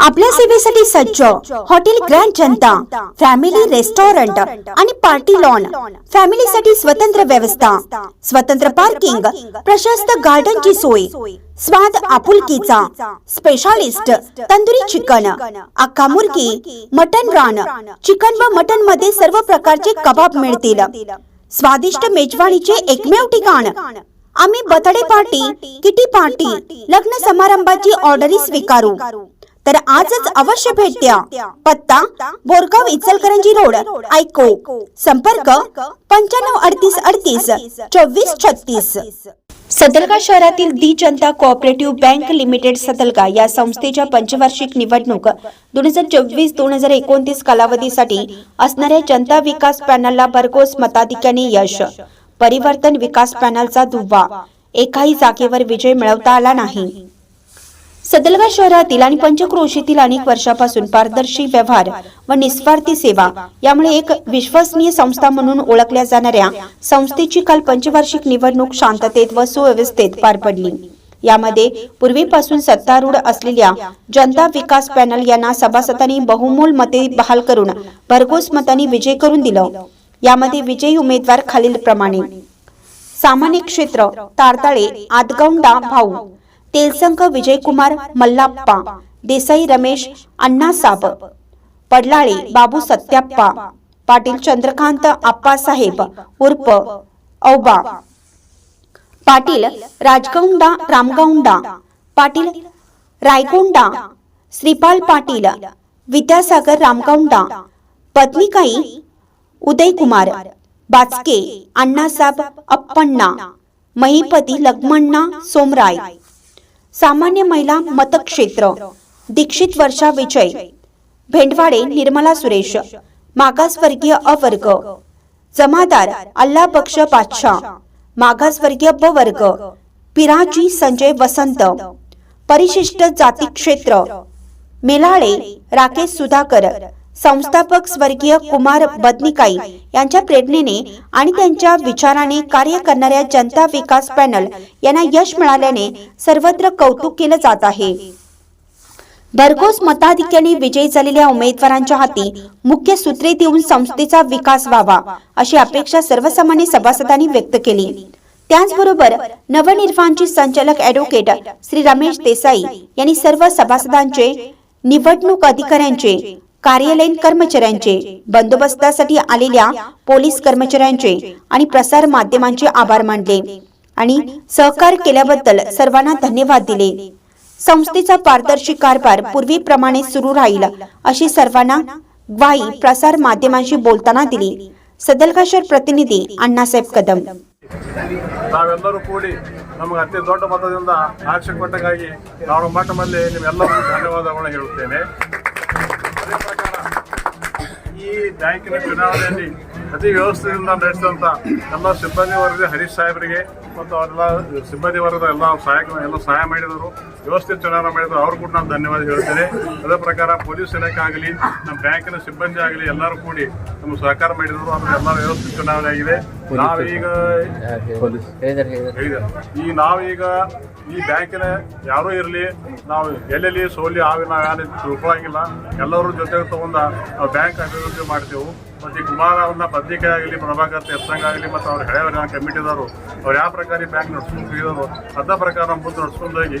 आपल्या सेवेसाठी सज्ज hotel grand Janata family restaurant आणि पार्टी लॉन. फॅमिलीसाठी स्वतंत्र व्यवस्था स्वतंत्र पार्किंग प्रशस्त गार्डनची सोय स्वाद आपुलकीचा स्पेशालिस्ट तंदुरी चिकन अक्का मुर्गी मटन रान चिकन व मटनमध्ये सर्व प्रकारचे कबाब मिळतील. स्वादिष्ट मेजवानीचे एकमेव ठिकाण. आम्ही बर्थडे पार्टी किटी पार्टी लग्न समारंभाची ऑर्डरी स्वीकारू. तर आजच अवश्य भेट द्या. पत्ता बोरगाव इचलकरंजी रोड ऐको. संपर्क पंच्याण्णव अडतीस अडतीस चोवीस छत्तीस. सदलगा शहरातील the Janata cooperative bank limited Sadalga या संस्थेच्या पंचवार्षिक निवडणूक दोन हजार चोवीस दोन हजार एकोणतीस कालावधीसाठी असणाऱ्या जनता विकास पॅनलला भरघोस मताधिक्याने यश. परिवर्तन विकास पॅनलचा दुवा. एकाही जागेवर विजय मिळवता आला नाही. सदलगा शहरातील आणि पंचक्रोशीतील अनेक वर्षापासून पारदर्शी व्यवहार व निस्वार्थी सेवा यामुळे एक विश्वसनीय संस्था म्हणून ओळखल्या जाणाऱ्या संस्थेची काल पंचवार्षिक निवडणूक शांततेत व सुव्यवस्थेत पार पडली. यामध्ये पूर्वीपासून सत्तारूढ असलेल्या जनता विकास पॅनल यांना सभासदांनी बहुमोल मते बहाल करून भरघोस मतांनी विजय करून दिलं. यामध्ये विजयी उमेदवार खालील प्रमाणे सामान्य क्षेत्र तारताळे आदगौंडा भाऊ. तेलसंख विजयकुमार मल्लाप्पा देसाई रमेश अण्णासाब पडलाळे बाबू सत्याप्पा पाटील चंद्रकांत आप्पासाहेब उर्फ औबा पाटील राजगौंडा रामगौंडा पाटील रायगोंडा श्रीपाल पाटील विद्यासागर रामगौंडा पत्नीकाई उदयकुमार बाचके अण्णासाब अप्पण्णा महिपती लक्ष्मण्णा सोमराय सामान्य महिला मतक्षेत्र दीक्षित वर्षा विजय भेंडवाडे निर्मला सुरेश मागासवर्गीय अवर्ग जमादार अल्ला बक्ष बादशाह मागासवर्गीय ब वर्ग पिराजी संजय वसंत परिशिष्ट जाती क्षेत्र मेलाळे राकेश सुधाकर संस्थापक स्वर्गीय कुमार बदनिकाई यांच्या प्रेरणेने आणि त्यांच्या विचाराने कार्य करणाऱ्या जनता विकास पॅनल यांना यश मिळाल्याने सर्वत्र कौतुक केलं जात आहे. भरघोस मताधिक्याने विजयी झालेल्या उमेदवारांच्या हाती मुख्य सूत्रे देऊन संस्थेचा विकास व्हावा अशी अपेक्षा सर्वसामान्य सभासदांनी व्यक्त केली. त्याचबरोबर नवनिर्माणचे संचालक ऍडव्होकेट श्री रमेश देसाई यांनी सर्व सभासदांचे निवडणूक अधिकाऱ्यांचे कार्यालयीन कर्मचाऱ्यांचे बंदोबस्तासाठी आलेल्या पोलीस कर्मचाऱ्यांचे आणि प्रसार माध्यमांचे आभार मानले आणि सहकार केल्याबद्दल सर्वांना धन्यवाद दिले संस्थेचा पारदर्शी कारभार पूर्वीप्रमाणे सुरू राहील अशी सर्वांना ग्वाही प्रसार माध्यमांशी बोलताना दिली सदलकाशर प्रतिनिधी अण्णासाहेब कदम ನಾವೆಲ್ಲರೂ ಕೂಡಿ ನಮಗೆ ಅತಿ ದೊಡ್ಡ ಮತದಿಂದ ಆಕ್ಷೆ ಕೊಟ್ಟಕ್ಕಾಗಿ ನಾನು ಮಟ್ಟದಲ್ಲಿ ನಿಮ್ಮೆಲ್ಲರಿಗೂ ಧನ್ಯವಾದಗಳನ್ನು ಹೇಳುತ್ತೇನೆ ಈ ಬ್ಯಾಂಕಿನ ಚುನಾವಣೆಯಲ್ಲಿ ಅತಿ ವ್ಯವಸ್ಥೆಯಿಂದ ನಡೆಸಿದಂಥ ಎಲ್ಲ ಸಿಬ್ಬಂದಿ ವರ್ಗದ ಹರೀಶ್ ಸಾಹೇಬರಿಗೆ ಮತ್ತು ಅವರೆಲ್ಲ ಸಿಬ್ಬಂದಿ ವರ್ಗದ ಎಲ್ಲ ಸಹಾಯಕ ಎಲ್ಲ ಸಹಾಯ ಮಾಡಿದರು. ವ್ಯವಸ್ಥಿತ ಚುನಾವಣೆ ಮಾಡಿದ್ರು ಅವ್ರು ಕೂಡ ನಾನು ಧನ್ಯವಾದ ಹೇಳ್ತೇನೆ. ಅದೇ ಪ್ರಕಾರ ಪೊಲೀಸ್ ಇಲಾಖೆ ಆಗಲಿ ನಮ್ಮ ಬ್ಯಾಂಕಿನ ಸಿಬ್ಬಂದಿ ಆಗಲಿ ಎಲ್ಲರೂ ಕೂಡಿ ನಮ್ಗೆ ಸಹಕಾರ ಮಾಡಿದ್ರು ಅಂದ್ರೆ ಎಲ್ಲ ವ್ಯವಸ್ಥೆ ಚುನಾವಣೆ ಆಗಿದೆ. ನಾವೀಗ ಈ ಈಗ ನಾವೀಗ ಈ ಬ್ಯಾಂಕಿನ ಯಾರೂ ಇರಲಿ ನಾವು ಎಲ್ಲೆಲ್ಲಿ ಸೋಲಿ ಆವಿ ನಾವು ಯಾರು ತಿಳ್ಕೊಳಂಗಿಲ್ಲ. ಎಲ್ಲರೂ ಜೊತೆಗೆ ತಗೊಂಡು ನಾವು ಬ್ಯಾಂಕ್ ಅಭಿವೃದ್ಧಿ ಮಾಡ್ತೇವೆ. ಮತ್ತು ಈ ಕುಮಾರ ಅವ್ರನ್ನ ಪತ್ರಿಕೆ ಆಗಲಿ ಪ್ರಭಾಕರ್ ಎರ್ಸಂಗ್ ಆಗಲಿ ಮತ್ತು ಅವ್ರ ಹಳೆಯವರ ಕಮಿಟಿದವರು ಅವ್ರು ಯಾವ ಪ್ರಕಾರ ಈ ಬ್ಯಾಂಕ್ ನಡ್ಸ್ಕೊಂಡು ಇರೋರು ಅದ ಪ್ರಕಾರ ನಮ್ಮ ಮುಂದೆ ನಡ್ಸ್ಕೊಂಡು ಹೋಗಿ